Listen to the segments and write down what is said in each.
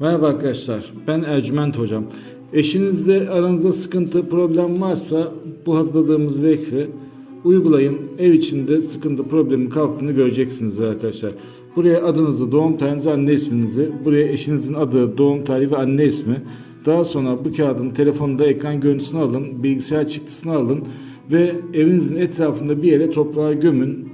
Merhaba arkadaşlar, ben Ercüment Hocam. Eşinizle aranızda sıkıntı, problem varsa bu hazırladığımız vekfi uygulayın. Ev içinde sıkıntı, problemin kalktığını göreceksiniz arkadaşlar. Buraya adınızı, doğum tarihinizi, anne isminizi, buraya eşinizin adı, doğum tarihi ve anne ismi. Daha sonra bu kağıdın telefonda ekran görüntüsünü alın, bilgisayar çıktısını alın ve evinizin etrafında bir yere toprağa gömün.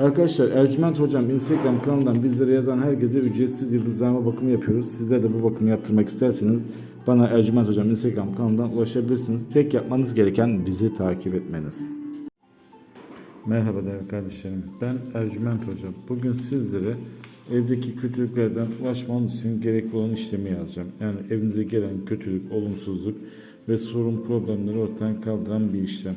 Arkadaşlar Ercüment Hocam Instagram kanalından bizlere yazan herkese ücretsiz yıldızlama bakımı yapıyoruz. Sizler de bu bakımı yaptırmak isterseniz bana Ercüment Hocam Instagram kanalından ulaşabilirsiniz. Tek yapmanız gereken bizi takip etmeniz. Merhaba değerli kardeşlerim. Ben Ercüment Hocam. Bugün sizlere evdeki kötülüklerden ulaşmanız için gerekli olan işlemi yazacağım. Yani evinize gelen kötülük, olumsuzluk ve sorun problemleri ortadan kaldıran bir işlem.